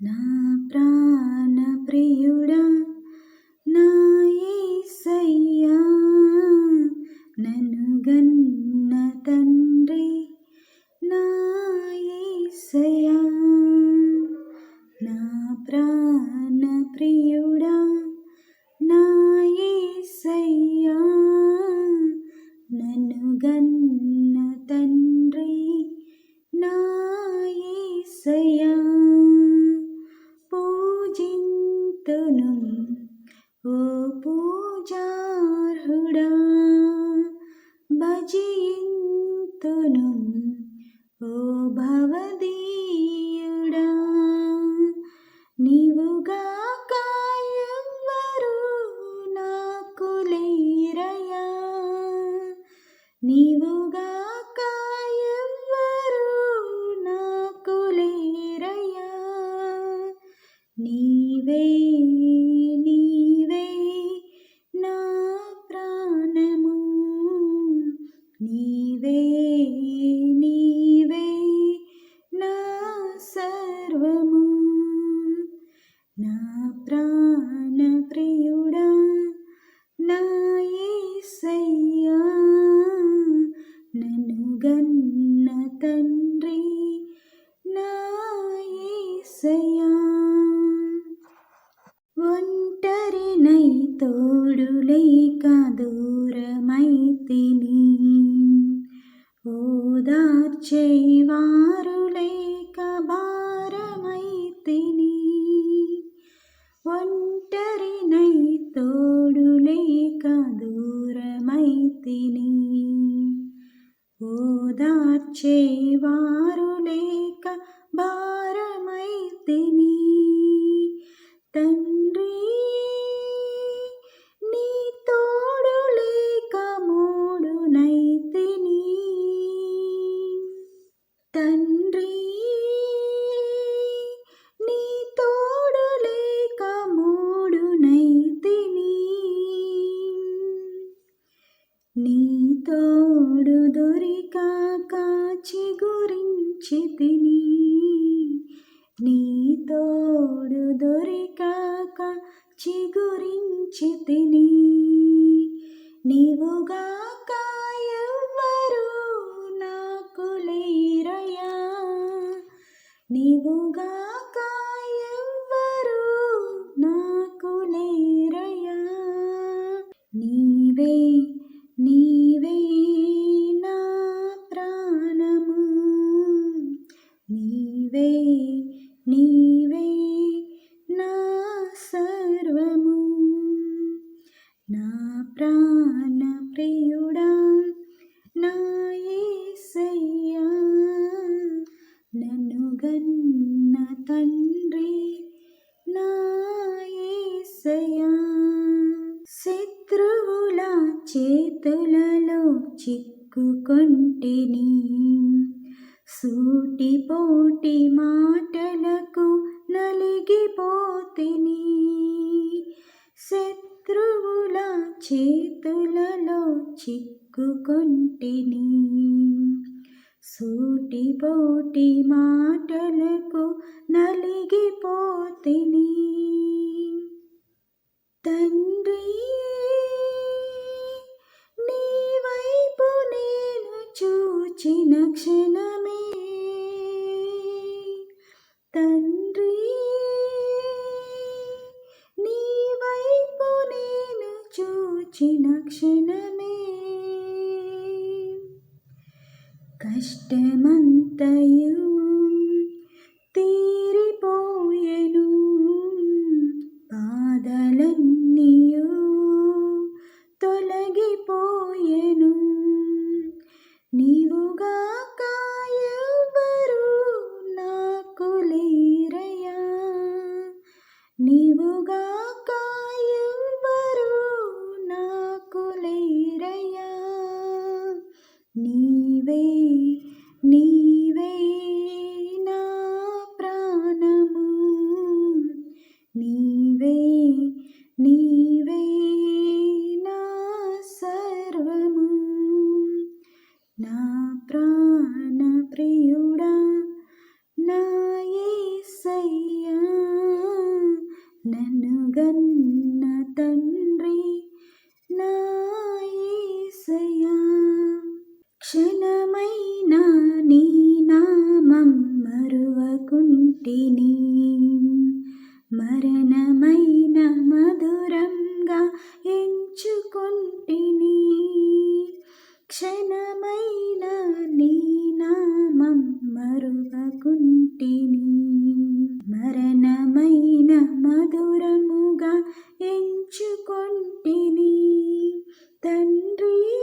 నా ప్రాణ ప్రియుడా నా యేసయ్యా నన్ను గన్న తండ్రి నా యేసయ్యా నా ప్రాణ ప్రియుడా. నీవే నీవే నా ప్రాణము. నీవే నీవే నా సర్వము. నా ప్రాణ ప్రియుడా నా యేసయ్యా నన్ను గన్న తండ్రి నా యేసయ్యా ఒంటరినై తోడులేక దూరమైతిని ఓదార్చేవారు లేక భారమైతిని ఒంటరినై తోడులేక దూరమైతిని ఓదార్చేవారు లేక భారమైతిని తండ్రి నీ తోడు దొరికాక చిగురించి తిని నీవుగాక ఎవ్వరు నాకు లేరయా నీవుగాక ఎవ్వరు నాకు లేరయా నీవే నీవే నా ప్రాణము. నీవే నీవే నా సర్వము. నా ప్రాణ ప్రియుడా నా యేసయ్యా నన్ను గన్న తండ్రి నా యేసయ్యా శత్రువుల చేతులలో చిక్కుకొంటిని. సూటిపోటి మాటలకు నలిగిపోతిని. శత్రువుల చేతులలో చిక్కుకొంటిని. సూటిపోటి మాటలకు నలిగిపోతిని. తండ్రి నీ వైపు నేను చూచిన క్షణమే తండ్రి నీ వైపు నేను చూచిన క్షణమే కష్టమంతయు మరువకుంటిని మరణమైన మధురంగా ఎంచుకొంటిని. క్షణమైన నీ నామం మరువకుంటిని. మరణమైన మధురముగా ఎంచుకొంటిని. తండ్రి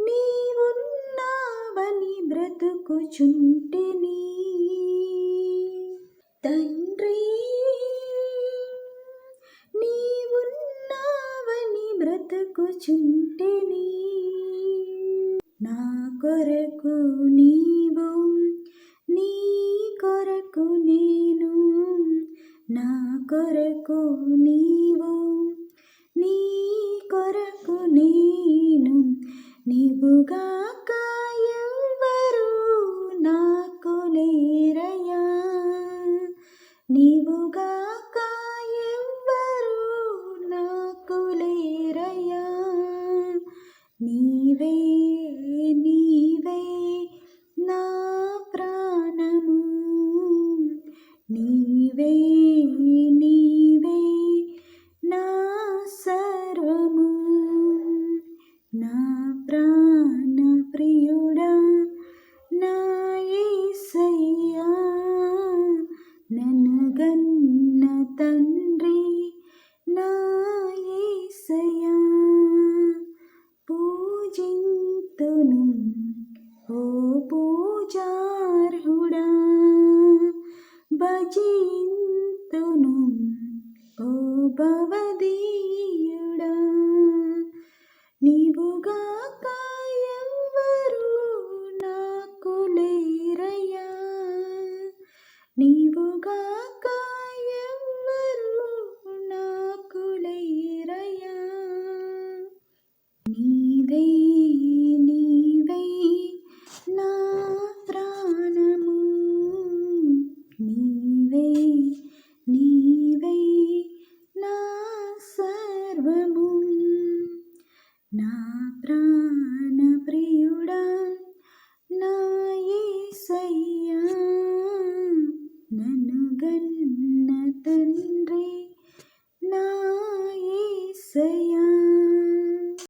నీవున్నావని బ్రతుకుచుంటిని. తండ్రి నీవున్నావని బ్రతకుచుంటేని. నా కొరకు నీవు నీ కొరకు నేను. నా కొరకు నీవు నీ కొరకు నేను. నీవుగా పూజార్హుడా భజింతును ఓ భవదీ ప్రాణప్రియుడా నాయసయ్యా నన్ను గన్న తండ్రి నాయసయ్యా